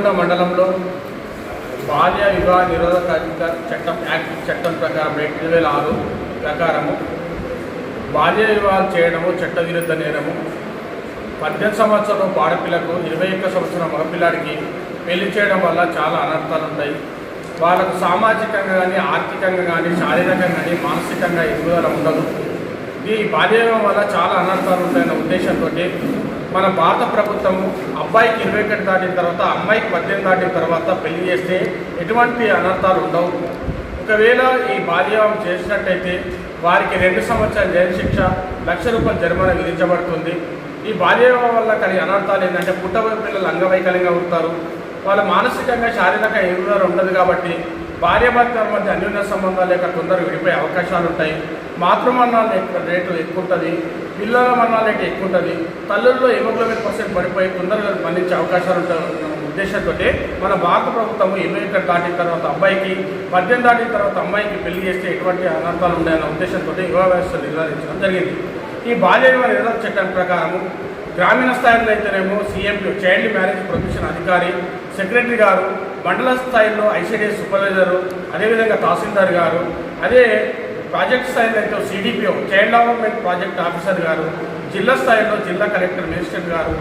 సిరికొండ మండలంలో బాల్య వివాహ నిరోధక అధికార చట్టం యాక్ట్ చట్టం ప్రకారం రెండు వేల ఆరు ప్రకారము బాల్య వివాహాలు చేయడము చట్టవిరుద్ధ నేరము. పద్దెనిమిది సంవత్సరం ఆడపిల్లకు ఇరవై ఒక్క సంవత్సరం మగపిల్లాడికి పెళ్ళి చేయడం వల్ల చాలా అనర్థాలు ఉంటాయి. వాళ్ళకు సామాజికంగా కానీ ఆర్థికంగా కానీ శారీరకంగా కానీ మానసికంగా ఎదుగుదల ఉండదు. ఈ బాల్య వివాహం వల్ల చాలా అనర్థాలు ఉంటాయన్న ఉద్దేశంతో మన భారత ప్రభుత్వం అబ్బాయికి ఇరవై ఒకటి దాటిన తర్వాత అమ్మాయికి పద్దెనిమిది దాటిన తర్వాత పెళ్ళి చేస్తే ఎటువంటి అనర్థాలు ఉండవు. ఒకవేళ ఈ బాల్యవివాహం చేసినట్టయితే వారికి రెండు సంవత్సరాల జైలు శిక్ష లక్ష రూపాయల జరిమానా విధించబడుతుంది. ఈ బాల్యవివాహం వల్ల కలిగే అనర్థాలు ఏంటంటే పుట్టబోయే పిల్లలు అంగవైకల్యంగా ఉంటారు. వాళ్ళ మానసికంగా శారీరక ఎదుగుదల ఉండదు కాబట్టి భార్యాభర్తల మధ్య అన్యోన్య సంబంధాలు లేక తొందరగా విడిపోయే అవకాశాలు ఉంటాయి. మాతృమరణాలు రేటు ఎక్కువ ఉంటుంది పిల్లల మరణాల రేటు ఎక్కువ ఉంటుంది తల్లుల్లో హిమోగ్లోబిన్ పర్సెంట్ పడిపోయి తొందరగా మరణించే అవకాశాలు ఉంటాయి ఉద్దేశంతో మన భారత ప్రభుత్వం ఇరవై దాటిన తర్వాత అబ్బాయికి పద్దెనిమిది దాటిన తర్వాత అమ్మాయికి పెళ్ళి చేస్తే ఎటువంటి అనర్థాలు ఉన్నాయన్న ఉద్దేశంతో యువ వ్యవస్థ నిర్ధారించడం జరిగింది. ఈ బాల్య వివాహ నిరోధక చట్టం ప్రకారము గ్రామీణ స్థాయిలో అయితేనేమో సీఎంలు చైల్డ్ మ్యారేజ్ ప్రొఫెషన్ అధికారి సెక్రటరీ గారు మండల స్థాయిలో ఐసీడీఎస్ సూపర్వైజరు అదేవిధంగా తహసీల్దార్ గారు అదే ప్రాజెక్ట్ స్థాయిలో అయితే CDPO child development project officer గారు జిల్లా స్థాయిలో జిల్లా కలెక్టర్ మేజిస్ట్రేట్ గారు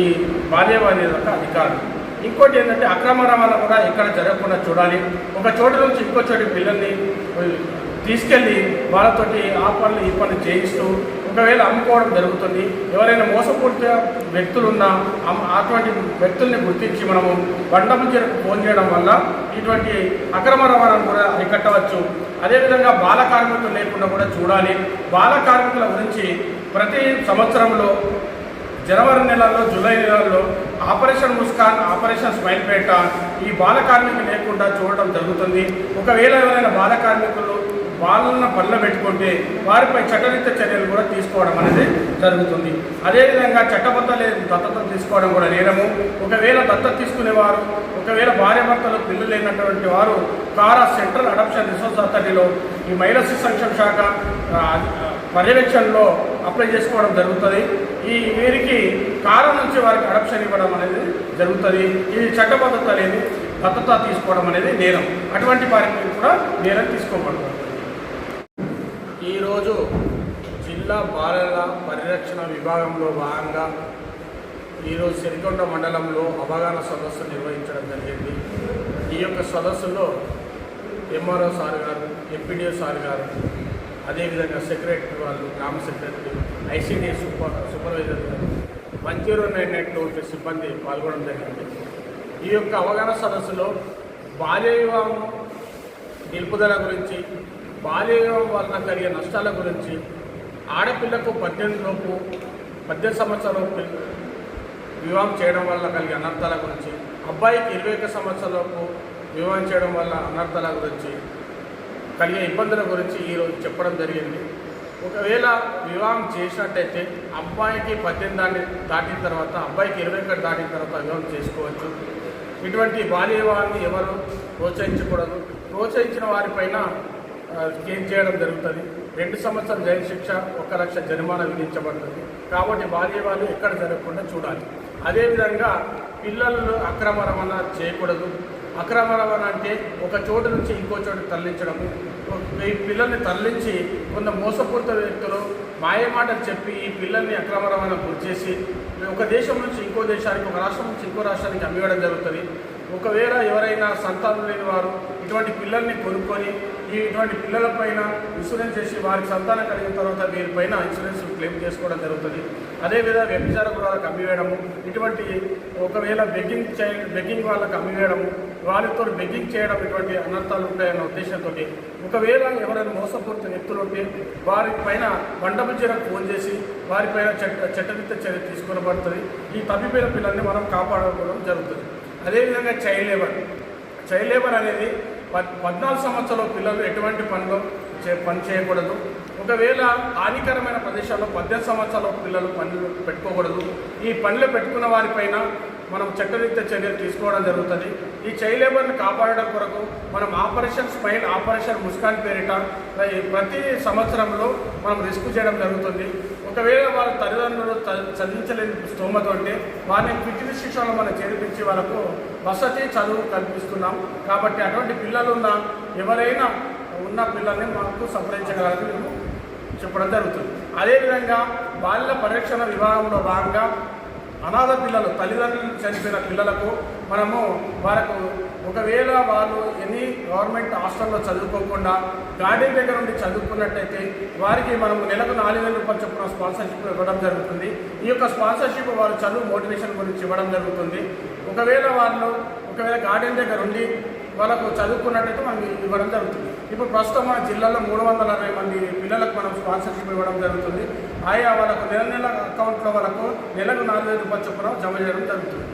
ఈ బాల్యవాణి యొక్క అధికారులు. ఇంకోటి ఏంటంటే అక్రమ రవాణా కూడా ఎక్కడ జరగకుండా చూడాలి. ఒక చోటు నుంచి ఇంకో చోటి పిల్లల్ని తీసుకెళ్ళి వాళ్ళతోటి ఆ పనులు ఈ పనులు చేయిస్తూ ఒకవేళ అమ్ముకోవడం జరుగుతుంది ఎవరైనా మోసపూరిత వ్యక్తులు ఉన్నా అటువంటి వ్యక్తుల్ని గుర్తించి మనము బండము ఫోన్ చేయడం వల్ల ఇటువంటి అక్రమ రవాణాను కూడా అరికట్టవచ్చు. అదేవిధంగా బాల కార్మికులు లేకుండా కూడా చూడాలి. బాల కార్మికుల గురించి ప్రతి సంవత్సరంలో జనవరి నెలల్లో జూలై నెలల్లో ఆపరేషన్ ముస్కాన్ ఆపరేషన్ స్మైల్ పేట ఈ బాల కార్మికులు లేకుండా చూడడం జరుగుతుంది. ఒకవేళ ఎవరైనా బాల కార్మికులు వాళ్ళన్న పనులు పెట్టుకుంటే వారిపై చట్టరీత చర్యలు కూడా తీసుకోవడం అనేది జరుగుతుంది. అదేవిధంగా చట్టబద్ధ లేని దత్తత తీసుకోవడం కూడా నేరము. ఒకవేళ దత్తత తీసుకునేవారు ఒకవేళ భార్యాభర్తలు పిల్లలు లేనటువంటి వారు కారా సెంట్రల్ అడాప్షన్ రిసోర్స్ అథారిటీలో ఈ మహిళా శిశు సంక్షేమ శాఖ పర్యవేక్షణలో అప్లై చేసుకోవడం జరుగుతుంది. ఈ వీరికి కారం నుంచి వారికి అడాప్షన్ ఇవ్వడం అనేది జరుగుతుంది. ఇది చట్టబద్ధత లేని భద్రత తీసుకోవడం అనేది నేరం. అటువంటి వారికి కూడా నేరం తీసుకోబడుతుంది ఈరోజు జిల్లా బాలల పరిరక్షణ విభాగంలో భాగంగా ఈరోజు సిరికొండ మండలంలో అవగాహన సదస్సు నిర్వహించడం జరిగింది. ఈ యొక్క సదస్సులో ఎంఆర్ఓ సార్ గారు ఎంపీడీఓ సార్ గారు అదేవిధంగా సెక్రటరీ వాళ్ళు గ్రామ సెక్రటరీ ఐసీడీ సూపర్ సూపర్వైజర్ గారు వన్ జీరో నైన్ ఎయిట్లో ఉండే సిబ్బంది పాల్గొనడం జరిగింది. ఈ యొక్క అవగాహన సదస్సులో బాల్య వివాహం నిలుపుదల గురించి బాల్యం వలన కలిగే నష్టాల గురించి ఆడపిల్లకు పద్దెనిమిది లోపు పద్దెనిమిది సంవత్సరాల వివాహం చేయడం వల్ల కలిగే అనర్థాల గురించి అబ్బాయికి ఇరవై ఒక్క సంవత్సరాలకు వివాహం చేయడం వల్ల అనర్థాల గురించి కలిగే ఇబ్బందుల గురించి ఈరోజు చెప్పడం జరిగింది. ఒకవేళ వివాహం చేసినట్టయితే అబ్బాయికి పద్దెనిమిది దాటి దాటిన తర్వాత అబ్బాయికి ఇరవై ఒకటి దాటిన తర్వాత వివాహం చేసుకోవచ్చు. ఇటువంటి బాల్య వివాహాన్ని ఎవరు ప్రోత్సహించకూడదు. ప్రోత్సహించిన వారిపైన కేసు చేయడం జరుగుతుంది? రెండు సంవత్సరాల జైలు శిక్ష ఒక లక్ష జరిమానా విధించబడుతుంది. కాబట్టి బాల్య వాళ్ళు ఎక్కడ జరగకుండా చూడాలి. అదేవిధంగా పిల్లలు అక్రమ రవాణా చేయకూడదు. అక్రమ రవాణా అంటే ఒక చోటు నుంచి ఇంకో చోటు తరలించడము ఈ పిల్లల్ని తరలించి కొంత మోసపూరిత వ్యక్తులు మాయమాటలు చెప్పి ఈ పిల్లల్ని అక్రమ రవాణా గురి చేసి ఒక దేశం నుంచి ఇంకో దేశానికి ఒక రాష్ట్రం నుంచి ఇంకో రాష్ట్రానికి అమ్మివ్వడం జరుగుతుంది. ఒకవేళ ఎవరైనా సంతానం లేని వారు ఇటువంటి పిల్లల్ని కొనుక్కొని ఈ ఇటువంటి పిల్లలపైన ఇన్సూరెన్స్ చేసి వారికి సంతానం కలిగిన తర్వాత వీరిపైన ఇన్సూరెన్స్ క్లెయిమ్ చేసుకోవడం జరుగుతుంది. అదేవిధంగా వ్యభిచార గృహాలకు అమ్మివేయడము ఇటువంటి ఒకవేళ బెగ్గింగ్ చైల్డ్ బెగ్గింగ్ వాళ్ళకి అమ్మివేయడము వారితో బెగ్గింగ్ చేయడం ఇటువంటి అనర్థాలు ఉంటాయన్న ఉద్దేశంతో ఒకవేళ ఎవరైనా మోసపూరిత వ్యక్తులు ఉంటే వారి పైన బండబుజ్జరకు ఫోన్ చేసి వారిపైన చట్ట చట్టరీత్య చర్య తీసుకునబడుతుంది. ఈ తప్పిపోయిన పిల్లల్ని మనం కాపాడుకోవడం జరుగుతుంది. అదేవిధంగా చైల్డ్ లేబర్ చైల్డ్ లేబర్ అనేది పద్ పద్నాలుగు సంవత్సరాల పిల్లలు ఎటువంటి పనులు చే పని చేయకూడదు. ఒకవేళ హానికరమైన ప్రదేశాల్లో పద్దెనిమిది సంవత్సరాల పిల్లలు పనులు పెట్టుకోకూడదు. ఈ పనులు పెట్టుకున్న వారిపైన మనం చట్టరీత్యా చర్యలు తీసుకోవడం జరుగుతుంది. ఈ చైల్డ్ లేబర్ని కాపాడడం కొరకు మనం ఆపరేషన్ స్మైల్ ఆపరేషన్ ముస్కాన్ పేరిట ప్రతి సంవత్సరంలో మనం రిస్క్ చేయడం జరుగుతుంది. ఒకవేళ వాళ్ళ తల్లిదండ్రులు చ- చదివించలేని స్తోమత ఉంటే వారిని పిచ్చి శిక్షణలో మనం చేర్పించి వాళ్ళకు వసతి చదువు కల్పిస్తున్నాం. కాబట్టి అటువంటి పిల్లలు ఉన్న ఎవరైనా ఉన్న పిల్లల్ని మాకు సంప్రదించగలని మేము చెప్పడం జరుగుతుంది. అదేవిధంగా బాల్య పరిరక్షణ విభాగంలో భాగంగా అనాథ పిల్లలు తల్లిదండ్రులు చనిపోయిన పిల్లలకు మనము వారికి ఒకవేళ వాళ్ళు ఎనీ గవర్నమెంట్ హాస్టల్లో చదువుకోకుండా గార్డెన్ దగ్గర ఉండి చదువుకున్నట్టయితే వారికి మనం నెలకు నాలుగు వేల రూపాయలు చొప్పున స్పాన్సర్షిప్ ఇవ్వడం జరుగుతుంది. ఈ యొక్క స్పాన్సర్షిప్ వారు చదువు మోటివేషన్ గురించి ఇవ్వడం జరుగుతుంది. ఒకవేళ వాళ్ళు ఒకవేళ గార్డెన్ దగ్గర ఉండి వాళ్ళకు చదువుకున్నట్టయితే మనం ఇవ్వడం జరుగుతుంది. ఇప్పుడు ప్రస్తుతం మన జిల్లాలో మూడు వందల అరవై మంది పిల్లలకు మనం స్పాన్సర్షిప్ ఇవ్వడం జరుగుతుంది. ఆయా వాళ్ళకు నెల నెల అకౌంట్లో వాళ్ళకు నెలకు నాలుగు వేల రూపాయలు చొప్పున జమ చేయడం జరుగుతుంది.